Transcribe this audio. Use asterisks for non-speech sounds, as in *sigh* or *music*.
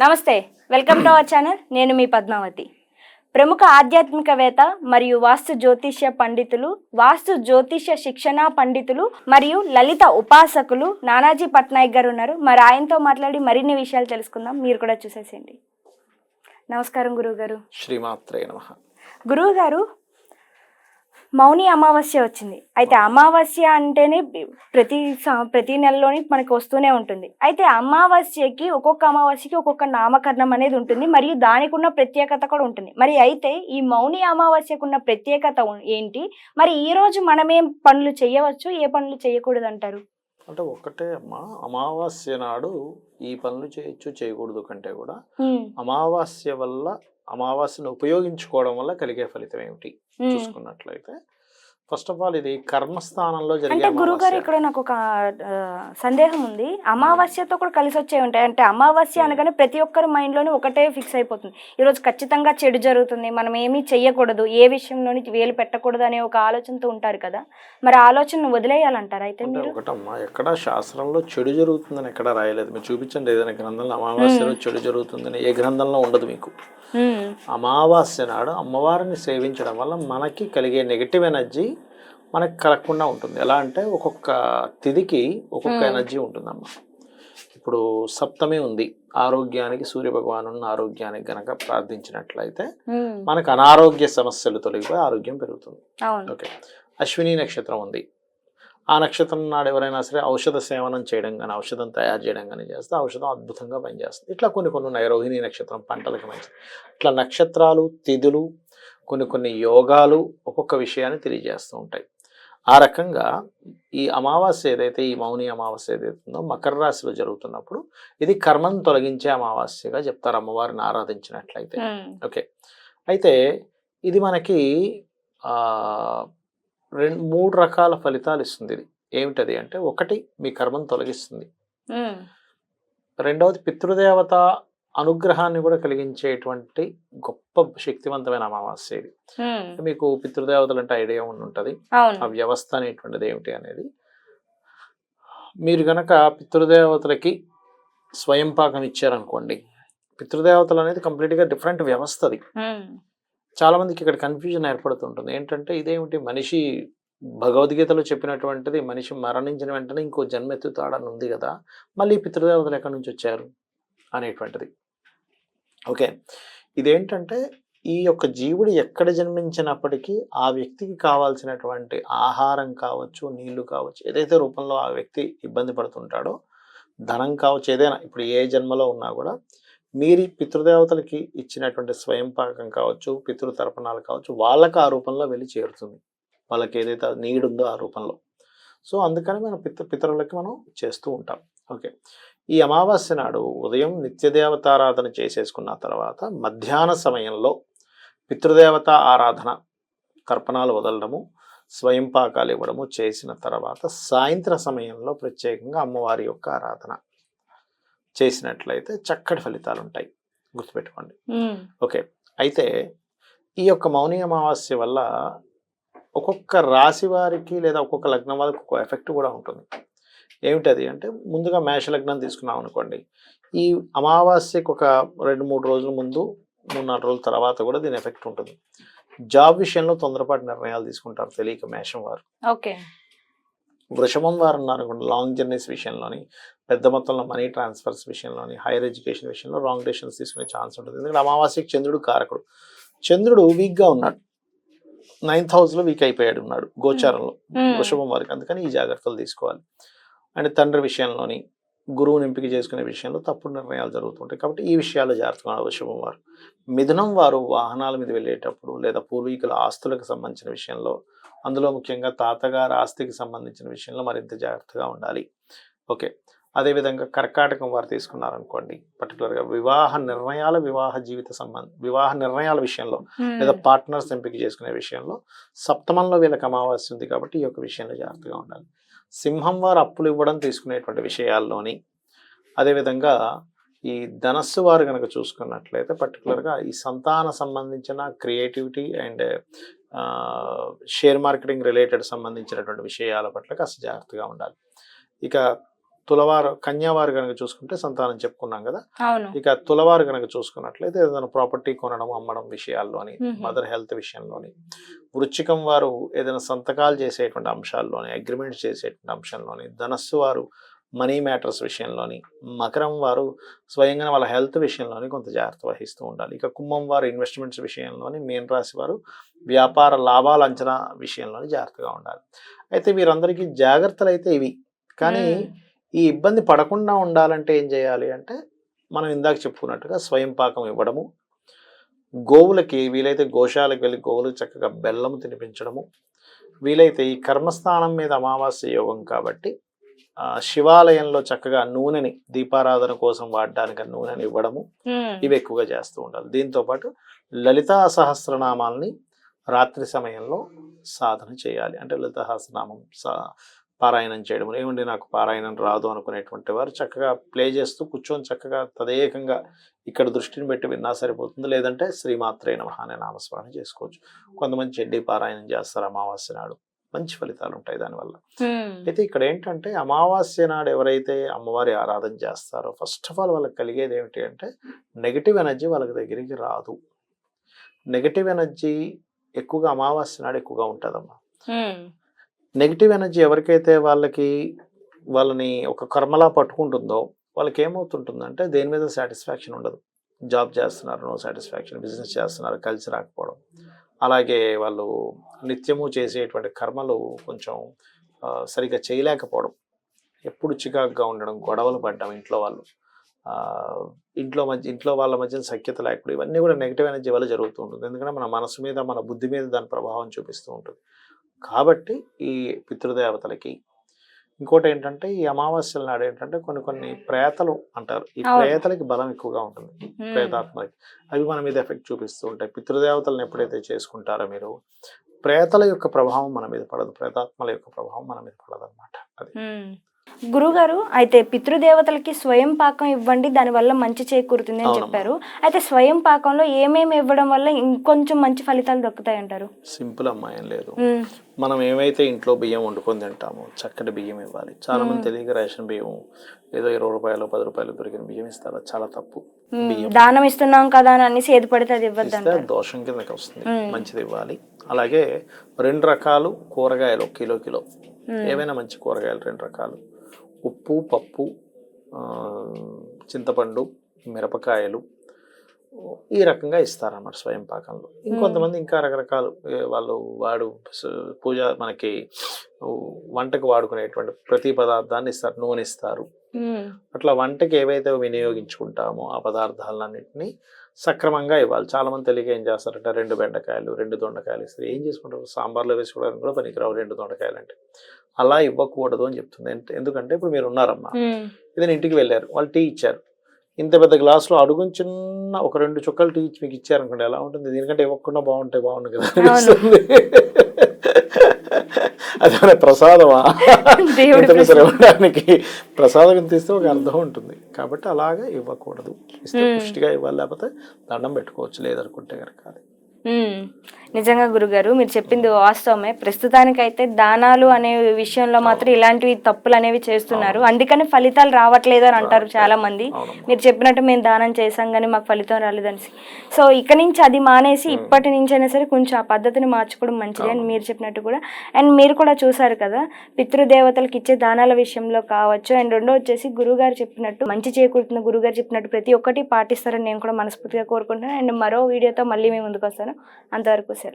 నమస్తే welcome to our channel. నేను మీ పద్మావతి. ప్రముఖ ఆధ్యాత్మికవేత్త మరియు వాస్తు జ్యోతిష్య పండితులు వాస్తు జ్యోతిష్య శిక్షణ పండితులు మరియు లలిత ఉపాసకులు నానాజీ పట్నాయక్ గారు ఉన్నారు. మరి ఆయనతో మాట్లాడి మరిన్ని విషయాలు తెలుసుకుందాం. మీరు కూడా చూసేసేయండి. నమస్కారం గురువు గారు శ్రీమాత్రే నమ. గురువు గారు మౌని అమావాస్య వచ్చింది. అయితే అమావాస్య అంటేనే ప్రతి ప్రతి నెలలోని మనకి వస్తూనే ఉంటుంది. అయితే అమావాస్యకి ఒక్కొక్క అమావాస్యకి ఒక్కొక్క నామకరణం అనేది ఉంటుంది. మరియు దానికి ఉన్న ప్రత్యేకత కూడా ఉంటుంది. మరి అయితే ఈ మౌని అమావాస్యకు ఉన్న ప్రత్యేకత ఏంటి? మరి ఈ రోజు మనం ఏం పనులు చేయవచ్చు? ఏ పనులు చేయకూడదు అంటారు అంటే ఒకటే అమ్మా అమావాస్య నాడు ఈ పనులు చేయొచ్చు చేయకూడదు కంటే కూడా అమావాస్య వల్ల అమావాస్యను ఉపయోగించుకోవడం వల్ల కలిగే ఫలితం ఏమిటి. చూసుకున్నట్లయితే ఫస్ట్ ఆఫ్ ఆల్ ఇది కర్మస్థానంలో అంటే గురువు గారు అమావాస్య. ఇక్కడ నాకు ఒక సందేహం ఉంది. అమావాస్యతో కూడా కలిసి వచ్చే ఉంటాయి. అంటే అమావాస్య అనగానే ప్రతి ఒక్కరి మైండ్లోని ఒకటే ఫిక్స్ అయిపోతుంది. ఈ రోజు ఖచ్చితంగా చెడు జరుగుతుంది. మనం ఏమీ చెయ్యకూడదు. ఏ విషయంలోని వేలు పెట్టకూడదు అనే ఒక ఆలోచనతో ఉంటారు కదా. మరి ఆ ఆలోచనను వదిలేయాలంటారా అయితే మీరు? ఒకటమ్మా ఎక్కడ శాస్త్రంలో చెడు జరుగుతుందని ఎక్కడ రాయలేదు. మీరు చూపించండి ఏదైనా గ్రంథంలో అమావాస్యలో చెడు జరుగుతుందని. ఏ గ్రంథంలో ఉండదు మీకు. ఉమ్, అమావాస్య నాడు అమ్మవారిని సేవించడం వల్ల మనకి కలిగే నెగిటివ్ ఎనర్జీ మనకి కలగకుండా ఉంటుంది. ఎలా అంటే ఒక్కొక్క తిదికి ఒక్కొక్క. ఎనర్జీ ఉంటుందమ్మా ఇప్పుడు సప్తమి ఉంది. ఆరోగ్యానికి సూర్య భగవాను ఆరోగ్యానికి గనక ప్రార్థించినట్లయితే మనకు అనారోగ్య సమస్యలు తొలగిపోయి ఆరోగ్యం పెరుగుతుంది. ఓకే. అశ్విని నక్షత్రం ఉంది. ఆ నక్షత్రం నాడు ఎవరైనా సరే ఔషధ సేవనం చేయడం కానీ ఔషధం తయారు చేయడం కానీ చేస్తే ఔషధం అద్భుతంగా పనిచేస్తుంది. ఇట్లా కొన్ని కొన్ని ఉన్నాయి. రోహిణి నక్షత్రం పంటలకు మంచిది. ఇట్లా నక్షత్రాలు తిథులు కొన్ని కొన్ని యోగాలు ఒక్కొక్క విషయాన్ని తెలియజేస్తూ ఉంటాయి. ఆ రకంగా ఈ అమావాస్య ఏదైతే ఈ మౌని అమావాస్య ఏదైతే ఉందో మకర రాశిలో జరుగుతున్నప్పుడు ఇది కర్మను తొలగించే అమావాస్యగా చెప్తారు అమ్మవారిని ఆరాధించినట్లయితే. ఓకే. అయితే ఇది మనకి రెండు మూడు రకాల ఫలితాలు ఇస్తుంది ఇది. ఏమిటది అంటే ఒకటి మీ కర్మను తొలగిస్తుంది. రెండవది పితృదేవత అనుగ్రహాన్ని కూడా కలిగించేటువంటి గొప్ప శక్తివంతమైన అమావాస్య ఇది. మీకు పితృదేవతలు అంటే ఐడియా ఉండి ఉంటుంది. ఆ వ్యవస్థ అనేటువంటిది ఏమిటి అనేది. మీరు గనక పితృదేవతలకి స్వయం పాకం ఇచ్చారనుకోండి పితృదేవతలు అనేది కంప్లీట్గా డిఫరెంట్ వ్యవస్థ అది. చాలా మందికి ఇక్కడ కన్ఫ్యూజన్ ఏర్పడుతుంటుంది. ఏంటంటే ఇదేమిటి మనిషి భగవద్గీతలో చెప్పినటువంటిది మనిషి మరణించిన వెంటనే ఇంకో జన్మ ఎత్తుతాడని ఉంది కదా మళ్ళీ పితృదేవతలు ఎక్కడి నుంచి వచ్చారు? అనేటువంటిది. ఓకే. ఇదేంటంటే ఈ యొక్క జీవుడు ఎక్కడ జన్మించినప్పటికీ ఆ వ్యక్తికి కావాల్సినటువంటి ఆహారం కావచ్చు నీళ్ళు కావచ్చు ఏదైతే రూపంలో ఆ వ్యక్తి ఇబ్బంది పడుతుంటాడో ధనం కావచ్చు ఏదైనా ఇప్పుడు ఏ జన్మలో ఉన్నా కూడా మీరు పితృదేవతలకి ఇచ్చినటువంటి స్వయం పాకం కావచ్చు పితృ తర్పణాలు కావచ్చు వాళ్ళకి ఆ రూపంలో వెళ్ళి చేరుతుంది. వాళ్ళకి ఏదైతే నీడుందో ఉందో ఆ రూపంలో. సో అందుకని మనం పిత పితరులకి మనం చేస్తూ ఉంటాం. ఓకే. ఈ అమావాస్య నాడు ఉదయం నిత్యదేవతారాధన చేసేసుకున్న తర్వాత మధ్యాహ్న సమయంలో పితృదేవత ఆరాధన తర్పణాలు వదలడము స్వయం పాకాలు ఇవ్వడము చేసిన తర్వాత సాయంత్ర సమయంలో ప్రత్యేకంగా అమ్మవారి యొక్క ఆరాధన చేసినట్లయితే చక్కటి ఫలితాలు ఉంటాయి గుర్తుపెట్టుకోండి ఓకే. అయితే ఈ యొక్క మౌని అమావాస్య వల్ల ఒక్కొక్క రాశి వారికి లేదా ఒక్కొక్క లగ్నం వారికి ఒక్కొక్క ఎఫెక్ట్ కూడా ఉంటుంది. ఏమిటది అంటే ముందుగా మేష లగ్నం తీసుకున్నాం అనుకోండి. ఈ అమావాస్యకు ఒక రెండు మూడు రోజుల ముందు మూడు నాలుగు రోజుల తర్వాత కూడా దీని ఎఫెక్ట్ ఉంటుంది. జాబ్ విషయంలో తొందరపాటు నిర్ణయాలు తీసుకుంటారు తెలియక మేషం వారు. ఓకే. వృషభం వారు ఉన్నారు అనుకోండి లాంగ్ జర్నీస్ విషయంలోని పెద్ద మొత్తంలో మనీ ట్రాన్స్ఫర్స్ విషయంలోని హైయర్ ఎడ్యుకేషన్ విషయంలో రాంగ్ డెసిషన్స్ తీసుకునే ఛాన్స్ ఉంటుంది. ఎందుకంటే అమావాస్యకి చంద్రుడు కారకుడు. చంద్రుడు వీక్గా ఉన్నాడు. నైన్త్ హౌస్లో వీక్ అయిపోయాడు ఉన్నాడు గోచారంలో. వృషభం వారికి. అందుకని ఈ జాగ్రత్తలు తీసుకోవాలి. అండ్ తండ్రి విషయంలోని గురువుని ఎంపిక చేసుకునే విషయంలో తప్పుడు నిర్ణయాలు జరుగుతుంటాయి. కాబట్టి ఈ విషయాల్లో జాగ్రత్తగా వృషభం వారు మిథునం వారు వాహనాల మీద వెళ్ళేటప్పుడు లేదా పూర్వీకుల ఆస్తులకు సంబంధించిన విషయంలో అందులో ముఖ్యంగా తాతగారి ఆస్తికి సంబంధించిన విషయంలో మరింత జాగ్రత్తగా ఉండాలి. ఓకే. అదేవిధంగా కర్కాటకం వారు తీసుకున్నారనుకోండి పర్టికులర్గా వివాహ నిర్ణయాల వివాహ జీవిత సంబంధ వివాహ నిర్ణయాల విషయంలో లేదా పార్ట్నర్స్ ఎంపిక చేసుకునే విషయంలో సప్తమంలో వీళ్ళకి అమావాస్య ఉంది కాబట్టి ఈ యొక్క విషయంలో జాగ్రత్తగా ఉండాలి. సింహం వారు అప్పులు ఇవ్వడం తీసుకునేటువంటి విషయాల్లోని అదేవిధంగా ఈ ధనస్సు వారు కనుక చూసుకున్నట్లయితే పర్టికులర్గా ఈ సంతాన సంబంధించిన creativity and share marketing related సంబంధించినటువంటి విషయాల పట్ల కాస్త జాగ్రత్తగా ఉండాలి. ఇక తులవారు కన్యావారు కనుక చూసుకుంటే సంతానం చెప్పుకున్నాం కదా. ఇక తులవారు కనుక చూసుకున్నట్లయితే ఏదైనా ప్రాపర్టీ కొనడం అమ్మడం విషయాల్లోని. మదర్ హెల్త్ విషయంలోని వృచ్చికం వారు ఏదైనా సంతకాలు చేసేటువంటి అంశాల్లోని అగ్రిమెంట్స్ చేసేటువంటి అంశంలోని ధనస్సు వారు మనీ మ్యాటర్స్ విషయంలోని మకరం వారు స్వయంగా వాళ్ళ హెల్త్ విషయంలోని కొంత జాగ్రత్త వహిస్తూ ఉండాలి. ఇక కుంభం వారు ఇన్వెస్ట్మెంట్స్ విషయంలోని మీన రాశి వారు వ్యాపార లాభాల అంచనా విషయంలోని జాగ్రత్తగా ఉండాలి. అయితే వీరందరికీ జాగ్రత్తలు అయితే ఇవి. కానీ. ఈ ఇబ్బంది పడకుండా ఉండాలంటే ఏం చేయాలి అంటే మనం ఇందాక చెప్పుకున్నట్టుగా స్వయం పాకం ఇవ్వడము గోవులకి వీలైతే గోశాలకు వెళ్ళి గోవులకు చక్కగా బెల్లం తినిపించడము వీలైతే ఈ కర్మస్థానం మీద అమావాస్య యోగం కాబట్టి శివాలయంలో చక్కగా నూనెని దీపారాధన కోసం వాడడానికి నూనెని ఇవ్వడము. ఇవి ఎక్కువగా చేస్తూ ఉండాలి దీంతో పాటు లలితా సహస్రనామాల్ని రాత్రి సమయంలో సాధన చేయాలి అంటే లలితా సహస్రనామం సా పారాయణం చేయడం ఏమండి నాకు పారాయణం రాదు అనుకునేటువంటి వారు చక్కగా ప్లే చేస్తూ కూర్చొని చక్కగా తదేకంగా ఇక్కడ దృష్టిని పెట్టి విన్నా సరిపోతుంది. లేదంటే శ్రీమాత్రే నమః అనే నామస్మరణ చేసుకోవచ్చు. కొంతమంది చెడ్డీ పారాయణం చేస్తారు అమావాస్య నాడు. మంచి ఫలితాలు ఉంటాయి దానివల్ల. అయితే ఇక్కడ ఏంటంటే అమావాస్య నాడు ఎవరైతే అమ్మవారి ఆరాధన చేస్తారో ఫస్ట్ ఆఫ్ ఆల్ వాళ్ళకి కలిగేది ఏమిటి అంటే నెగిటివ్ ఎనర్జీ వాళ్ళకి దగ్గరికి రాదు. నెగిటివ్ ఎనర్జీ ఎక్కువగా అమావాస్య నాడు ఎక్కువగా ఉంటుందమ్మా. మ్మ్. నెగిటివ్ ఎనర్జీ ఎవరికైతే వాళ్ళకి వాళ్ళని ఒక కర్మలా పట్టుకుంటుందో వాళ్ళకి ఏమవుతుంటుందంటే దేని మీద సాటిస్ఫాక్షన్ ఉండదు. జాబ్ చేస్తున్నారు నో సాటిస్ఫాక్షన్ బిజినెస్ చేస్తున్నారు కలిసి రాకపోవడం. అలాగే వాళ్ళు నిత్యము చేసేటువంటి కర్మలు కొంచెం సరిగ్గా చేయలేకపోవడం. ఎప్పుడు చికాకుగా ఉండడం గొడవలు పడ్డం ఇంట్లో వాళ్ళు. ఇంట్లో మధ్య ఇంట్లో వాళ్ళ మధ్యన సఖ్యత లేకపోవడం ఇవన్నీ కూడా నెగిటివ్ ఎనర్జీ వల్ల జరుగుతూ ఉంటుంది. ఎందుకంటే మన మనసు మీద మన బుద్ధి మీద దాని ప్రభావం చూపిస్తూ ఉంటుంది. కాబట్టి ఈ పితృదేవతలకి. ఇంకోటి ఏంటంటే ఈ అమావాస్యల నాడు ఏంటంటే కొన్ని కొన్ని ప్రేతలు అంటారు. ఈ. ప్రేతలకి బలం ఎక్కువగా ఉంటుంది. ప్రేతాత్మలకి. అవి మన మీద ఎఫెక్ట్ చూపిస్తూ ఉంటాయి. పితృదేవతలను ఎప్పుడైతే చేసుకుంటారో మీరు ప్రేతల యొక్క ప్రభావం మన మీద పడదు. ప్రేతాత్మల యొక్క ప్రభావం మన మీద పడదు అనమాట అది. గురుగారు అయితే పితృదేవతలకి స్వయం పాకం ఇవ్వండి దానివల్ల మంచి చేకూరుతుంది అని. చెప్పారు. అయితే స్వయం పాకంలో ఏమేమి ఇవ్వడం వల్ల ఇంకొంచెం మంచి ఫలితాలు దక్కుతాయి అంటారు సింపుల్ అమ్మా ఏం లేదు. మనం ఏమైతే ఇంట్లో బియ్యం వండుకొని తింటామో చక్కటి బియ్యం ఇవ్వాలి. చాలా మంది. తెలియక రేషన్ బియ్యం ఏదో ఇరవై రూపాయలు పది రూపాయలు దొరికిన బియ్యం ఇస్తారు. చాలా తప్పు. దానం ఇస్తున్నాం కదా అని అనేసి ఏది పడితే అది ఇవ్వద్దు దోషం కిందకి వస్తుంది. మంచిది ఇవ్వాలి. అలాగే రెండు రకాలు కూరగాయలు కిలో కిలో. ఏవైనా మంచి కూరగాయలు రెండు రకాలు. ఉప్పు పప్పు చింతపండు మిరపకాయలు ఈ రకంగా ఇస్తారన్నమాట స్వయం పాకంలో ఇంకొంతమంది ఇంకా రకరకాలు వాళ్ళు వాడు పూజ మనకి వంటకు వాడుకునేటువంటి ప్రతి పదార్థాన్ని ఇస్తారు నూనె ఇస్తారు. అట్లా వంటకి ఏవైతే వినియోగించుకుంటామో ఆ పదార్థాలన్నింటినీ సక్రమంగా ఇవ్వాలి. చాలా మంది తెలియక ఏం చేస్తారంటే రెండు బెండకాయలు రెండు దొండకాయలు ఇస్తారు. ఏం చేసుకుంటారు? సాంబార్లో వేసుకోవడానికి కూడా పనికిరావు రెండు దొండకాయలు అంటే అలా ఇవ్వకూడదు అని చెప్తుంది. ఎందుకంటే ఇప్పుడు మీరు ఉన్నారమ్మా. మ్మ్. ఏదైనా ఇంటికి వెళ్ళారు వాళ్ళు టీ ఇచ్చారు. ఇంత పెద్ద గ్లాసులో అడుగుని చిన్న ఒక రెండు చుక్కలు టీ ఇచ్చి మీకు ఇచ్చారనుకోండి ఎలా ఉంటుంది? దీనికంటే ఇవ్వకుండా బాగుంటే బాగుండు కదా. *laughs* అదే ప్రసాదమా దేవుడి ఇంత పెద్ద ప్రసాదం. ఇంత ఇస్తే ఒక అర్థం ఉంటుంది కాబట్టి అలాగే ఇవ్వకూడదు ఇస్తే. పుష్టిగా ఇవ్వాలి లేకపోతే దండం పెట్టుకోవచ్చు లేదనుకుంటే కనుక. నిజంగా గురుగారు మీరు చెప్పింది వాస్తవమే. ప్రస్తుతానికైతే దానాలు అనే విషయంలో మాత్రం ఇలాంటివి తప్పులు అనేవి చేస్తున్నారు. అందుకని ఫలితాలు రావట్లేదు అని అంటారు చాలా మంది మీరు చెప్పినట్టు మేము దానం చేసాం కానీ మాకు ఫలితం రాలేదని సో ఇక నుంచి అది మానేసి ఇప్పటి నుంచి అయినా సరే కొంచెం ఆ పద్ధతిని మార్చుకోవడం మంచిది అని మీరు చెప్పినట్టు కూడా. అండ్ మీరు కూడా చూసారు కదా పితృదేవతలకు ఇచ్చే దానాల విషయంలో కావచ్చు. అండ్ రెండో వచ్చేసి గురుగారు చెప్పినట్టు మంచి చేకూరుతున్న గురుగారు చెప్పినట్టు ప్రతి ఒక్కటి పాటిస్తారని నేను కూడా మనస్ఫూర్తిగా కోరుకుంటున్నాను. అండ్ మరో వీడియోతో మళ్ళీ మేము ముందుకు వస్తాను. అంతవరకు సెలవు.